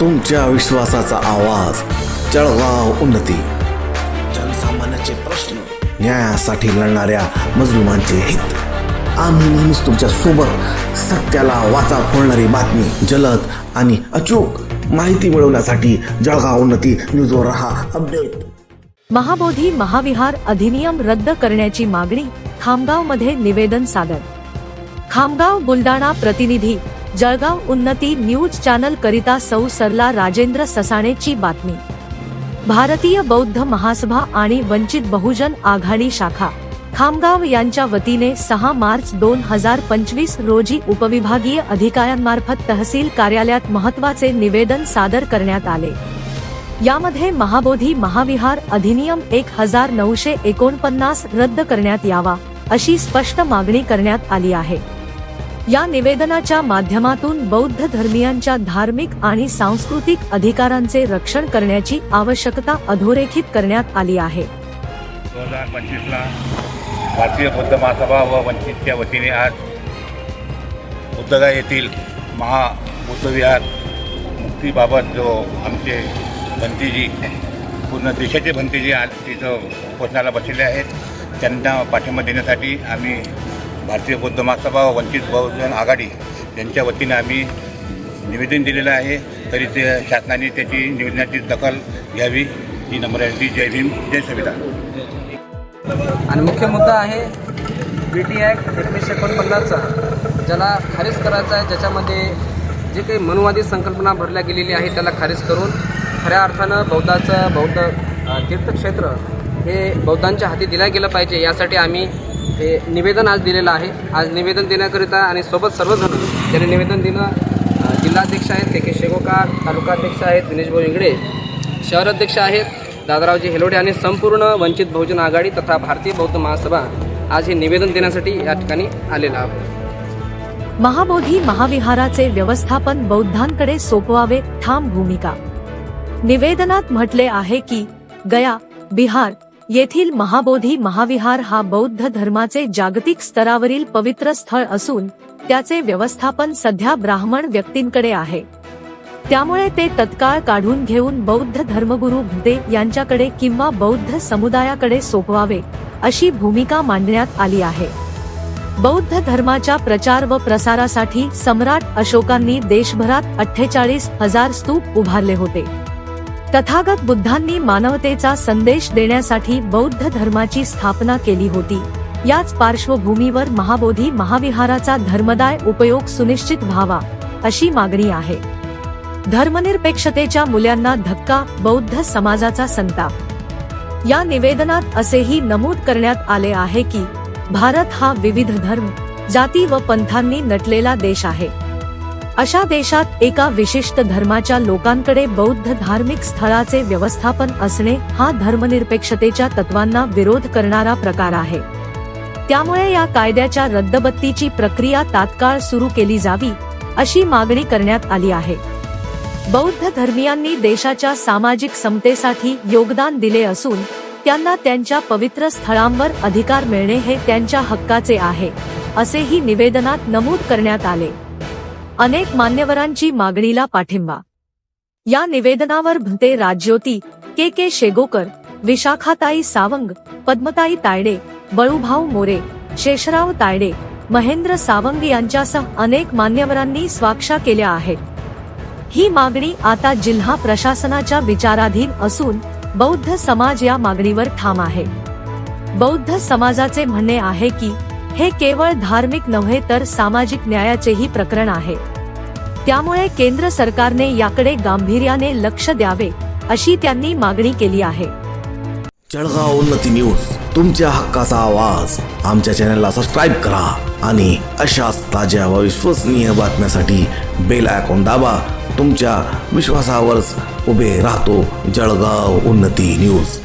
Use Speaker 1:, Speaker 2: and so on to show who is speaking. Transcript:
Speaker 1: तुमच्या विश्वासाचा आवाज. जळगाव उन्नती. जनसामान्याचे प्रश्न न्यायासाठी लढणाऱ्या मजलुमांचे हित. आम्ही नेहमीच तुमच्यासोबत सत्याला वाचा फोडणारी बातमी जलद आणि अचूक माहिती मिळवण्यासाठी जळगाव उन्नती न्यूजवर रहा. अपडेट.
Speaker 2: महाबोधी महाविहार अधिनियम रद्द करण्याची मागणी खामगावमध्ये निवेदन सादर. खामगाव बुलडाणा प्रतिनिधी जळगाव उन्नती न्यूज चॅनल करिता सौ सरला राजेंद्र ससाणेची बातमी. भारतीय बौद्ध महासभा आणि वंचित बहुजन आघाडी शाखा. खामगाव यांच्या वतीने सहा मार्च दोन हजार पंचवीस रोजी उपविभागीय अधिकाऱ्यांमार्फत तहसील कार्यालयात महत्त्वाचे निवेदन सादर करण्यात आले. यामध्ये महाबोधी महाविहार अधिनियम एक हजार नऊशे एकोणपन्नास रद्द करण्यात यावा अशी स्पष्ट मागणी करण्यात आली आहे. या निवेदनाच्या माध्यमातून बौद्ध धर्मियांच्या धार्मिक आणि सांस्कृतिक अधिकारांचे रक्षण करण्याची आवश्यकता अधोरेखित करण्यात आली आहे.
Speaker 3: दोन हजार पंचवीसला भारतीय बौद्ध महासभा व वंचितच्या वतीने आज बुद्धगा येथील महाबुद्धविहार मुक्तीबाबत जो आमचे भंतीजी पूर्ण देशाचे भंतीजी आज तिथं उपोषणाला बसलेले आहेत. त्यांना पाठिंबा देण्यासाठी आम्ही भारतीय बौद्ध महासभा व वंचित बहुजन आघाडी यांच्या वतीने आम्ही निवेदन दिलेलं आहे. तरी ते शासनाने त्याची निवेदनाची दखल घ्यावी. ही नम्र विनंती. जय भीम. जय संविधान.
Speaker 4: आणि मुख्य मुद्दा आहे बी टी ॲक्ट एकोणीसशे एकोणपन्नासचा ज्याला खारिज करायचा आहे. ज्याच्यामध्ये जे काही मनुवादी संकल्पना भरल्या गेलेली आहे त्याला खारिज करून खऱ्या अर्थानं बौद्धाचं बौद्ध तीर्थक्षेत्र हे बौद्धांच्या हाती दिलं गेलं पाहिजे. यासाठी आम्ही हे निवेदन आज दिलेलं आहे. आज निवेदन देण्याकरिता आणि सोबत सर्वजण त्यांनी निवेदन दिलं. जिल्हाध्यक्ष आहेत के के शेगोकार तालुकाध्यक्ष आहेत दिनेश भाऊ इंगडे शहराध्यक्ष आहेत दादारावजी हेलोडे आणि संपूर्ण वंचित बहुजन आघाडी तथा भारतीय बौद्ध महासभा आज हे निवेदन देण्यासाठी या ठिकाणी आलेला आहोत.
Speaker 2: महाबोधी महाविहाराचे व्यवस्थापन बौद्धांकडे सोपवावे ठाम भूमिका. निवेदनात म्हटले आहे की गया बिहार येथील महाबोधी महाविहार हा बौद्ध धर्माचे जागतिक स्तरावरील पवित्र स्थळ असून त्याचे व्यवस्थापन सध्या ब्राह्मण व्यक्तींकडे आहे. त्यामुळे ते तत्काळ काढून घेऊन बौद्ध धर्मगुरू भुते यांच्याकडे किंवा बौद्ध समुदायाकडे सोपवावे अशी भूमिका मांडण्यात आली आहे. बौद्ध धर्माच्या प्रचार व प्रसारासाठी सम्राट अशोकांनी देशभरात अठ्ठेचाळीस हजार स्तूप उभारले होते. तथागत बुद्धांनी मानवतेचा संदेश देण्यासाठी बौद्ध धर्माची स्थापना केली होती. याच पार्श्वभूमीवर महाबोधी महाविहाराचा धर्मदाय उपयोग सुनिश्चित व्हावा अशी मागणी आहे. धर्मनिरपेक्षतेच्या मुल्यांना धक्का बौद्ध समाजाचा संताप. या निवेदनात असेही नमूद करण्यात आले आहे की भारत हा विविध धर्म जाती व पंथांनी नटलेला देश आहे. अशा देशात एका विशिष्ट धर्माच्या लोकांकडे बौद्ध धार्मिक स्थळाचे व्यवस्थापन असणे हा धर्मनिरपेक्षतेच्या तत्वांना विरोध करणारा प्रकार आहे. त्यामुळे या कायद्याच्या रद्दबत्तीची प्रक्रिया तात्काळ सुरू केली जावी अशी मागणी करण्यात आली आहे. बौद्ध धर्मियांनी देशाच्या सामाजिक समतेसाठी योगदान दिले असून त्यांना त्यांच्या पवित्र स्थळांवर अधिकार मिळणे हे त्यांच्या हक्काचे आहे असेही निवेदनात नमूद करण्यात आले. अनेक मान्यवरांची मागणीला पाठिंबा. या निवेदनावर भंते राज्योती के के शेगोकर विशाखाताई सावंग पद्मताई तायडे बळूभाऊ मोरे शेषराव तायडे महेंद्र सावंग यांच्यासह अनेक मान्यवरांनी स्वाक्षा केल्या आहेत. ही मागणी आता जिल्हा प्रशासनाच्या विचाराधीन असून बौद्ध समाज या मागणीवर ठाम आहे. बौद्ध समाजाचे म्हणणे आहे की हे केवळ धार्मिक नव्हे तर सामाजिक न्यायाचेही प्रकरण आहे. त्यामुळे केंद्र सरकारने याकडे गांभीर्याने लक्ष द्यावे अशी त्यांनी मागणी केली आहे.
Speaker 1: जळगाव उन्नती न्यूज तुमच्या हक्काचा आवाज. आमच्या चॅनलला सबस्क्राईब करा आणि अशाच ताज्या व विश्वसनीय बातम्यासाठी बेल आयकॉन दाबा. तुमच्या विश्वासावरच उभे राहतो जळगाव उन्नती न्यूज.